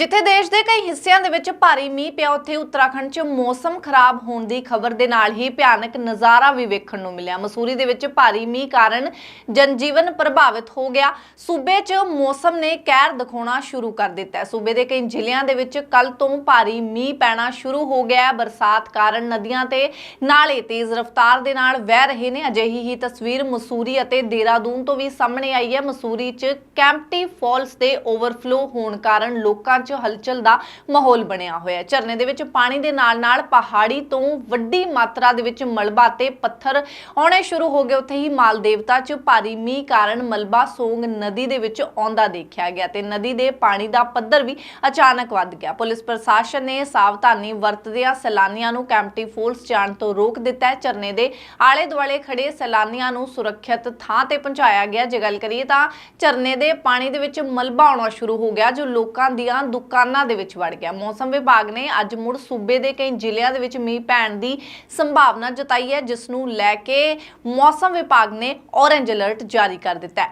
ਜਿੱਥੇ ਦੇਸ਼ ਦੇ ਕਈ ਹਿੱਸਿਆਂ ਦੇ ਵਿੱਚ ਭਾਰੀ ਮੀਂਹ ਪਿਆ, ਉੱਥੇ ਉੱਤਰਾਖੰਡ 'ਚ ਮੌਸਮ ਖਰਾਬ ਹੋਣ ਦੀ ਖਬਰ ਦੇ ਨਾਲ ਹੀ ਭਿਆਨਕ ਨਜ਼ਾਰਾ ਵੀ ਵੇਖਣ ਨੂੰ ਮਿਲਿਆ। ਮਸੂਰੀ ਦੇ ਵਿੱਚ ਭਾਰੀ ਮੀਂਹ ਕਾਰਨ ਜਨਜੀਵਨ ਪ੍ਰਭਾਵਿਤ ਹੋ ਗਿਆ। ਸੂਬੇ 'ਚ ਮੌਸਮ ਨੇ ਕਹਿਰ ਦਿਖਾਉਣਾ ਸ਼ੁਰੂ ਕਰ ਦਿੱਤਾ ਸੂਬੇ ਦੇ ਕਈ ਜ਼ਿਲ੍ਹਿਆਂ ਦੇ ਵਿੱਚ ਕੱਲ ਤੋਂ ਭਾਰੀ ਮੀਂਹ ਪੈਣਾ ਸ਼ੁਰੂ ਹੋ ਗਿਆ ਹੈ। ਬਰਸਾਤ ਕਾਰਨ ਨਦੀਆਂ ਤੇ ਨਾਲੇ ਤੇਜ਼ ਰਫ਼ਤਾਰ ਦੇ ਨਾਲ ਵਹਿ ਰਹੇ ਨੇ। ਅਜਿਹੀ ਹੀ ਤਸਵੀਰ ਮਸੂਰੀ ਅਤੇ ਦੇਹਰਾਦੂਨ ਤੋਂ ਵੀ ਸਾਹਮਣੇ ਆਈ ਹੈ। ਮਸੂਰੀ 'ਚ ਕੈਂਪਟੀ ਫਾਲਸ ਦੇ ਓਵਰਫਲੋ ਹੋਣ ਕਾਰਨ ਲੋਕਾਂ 'ਚ ਹਲਚਲ ਦਾ ਮਾਹੌਲ ਬਣਿਆ ਹੋਇਆ ਹੈ। ਝਰਨੇ ਦੇ ਵਿੱਚ ਪਾਣੀ ਦੇ ਨਾਲ-ਨਾਲ ਪਹਾੜੀ ਤੋਂ ਵੱਡੀ ਮਾਤਰਾ ਦੇ ਵਿੱਚ ਮਲਬਾ ਤੇ ਪੱਥਰ ਆਉਣੇ ਸ਼ੁਰੂ ਹੋ ਗਏ। ਉੱਥੇ ਹੀ ਮਾਲਦੇਵਤਾ 'ਚ ਭਾਰੀ ਮੀਂਹ ਕਾਰਨ ਮਲਬਾ ਸੋਂਗ ਨਦੀ ਦੇ ਵਿੱਚ ਆਉਂਦਾ ਦੇਖਿਆ ਗਿਆ ਤੇ ਨਦੀ ਦੇ ਪਾਣੀ ਦਾ ਪੱਧਰ ਵੀ ਅਚਾਨਕ ਵੱਧ ਗਿਆ। ਪੁਲਿਸ ਪ੍ਰਸ਼ਾਸਨ ਨੇ ਸਾਵਧਾਨੀ ਵਰਤਦਿਆਂ ਸੈਲਾਨੀਆਂ ਨੂੰ ਕੈਂਪਟੀ ਫੋਲਸ ਜਾਣ ਤੋਂ ਰੋਕ ਦਿੱਤਾ ਹੈ। ਝਰਨੇ ਦੇ ਆਲੇ ਦੁਆਲੇ ਖੜੇ ਸੈਲਾਨੀਆਂ ਨੂੰ ਸੁਰੱਖਿਅਤ ਥਾਂ ਤੇ ਪਹੁੰਚਾਇਆ ਗਿਆ। ਜੇ ਗੱਲ ਕਰੀਏ ਤਾਂ ਝਰਨੇ ਦੇ ਪਾਣੀ ਦੇ ਵਿੱਚ ਮਲਬਾ ਆਉਣਾ ਸ਼ੁਰੂ ਹੋ ਗਿਆ, ਜੋ ਲੋਕਾਂ ਦੀਆਂ ਦੁਕਾਨਾਂ ਦੇ ਵਿੱਚ ਵੜ ਗਿਆ। ਮੌਸਮ ਵਿਭਾਗ ਨੇ ਅੱਜ ਮੁੜ ਸੂਬੇ ਦੇ ਕਈ ਜ਼ਿਲ੍ਹਿਆਂ ਦੇ ਵਿੱਚ ਮੀਂਹ ਪੈਣ ਦੀ ਸੰਭਾਵਨਾ ਜਤਾਈ ਹੈ ਜਿਸ ਨੂੰ ਲੈ ਕੇ ਮੌਸਮ ਵਿਭਾਗ ਨੇ ਔਰੇਂਜ ਅਲਰਟ ਜਾਰੀ ਕਰ ਦਿੱਤਾ ਹੈ।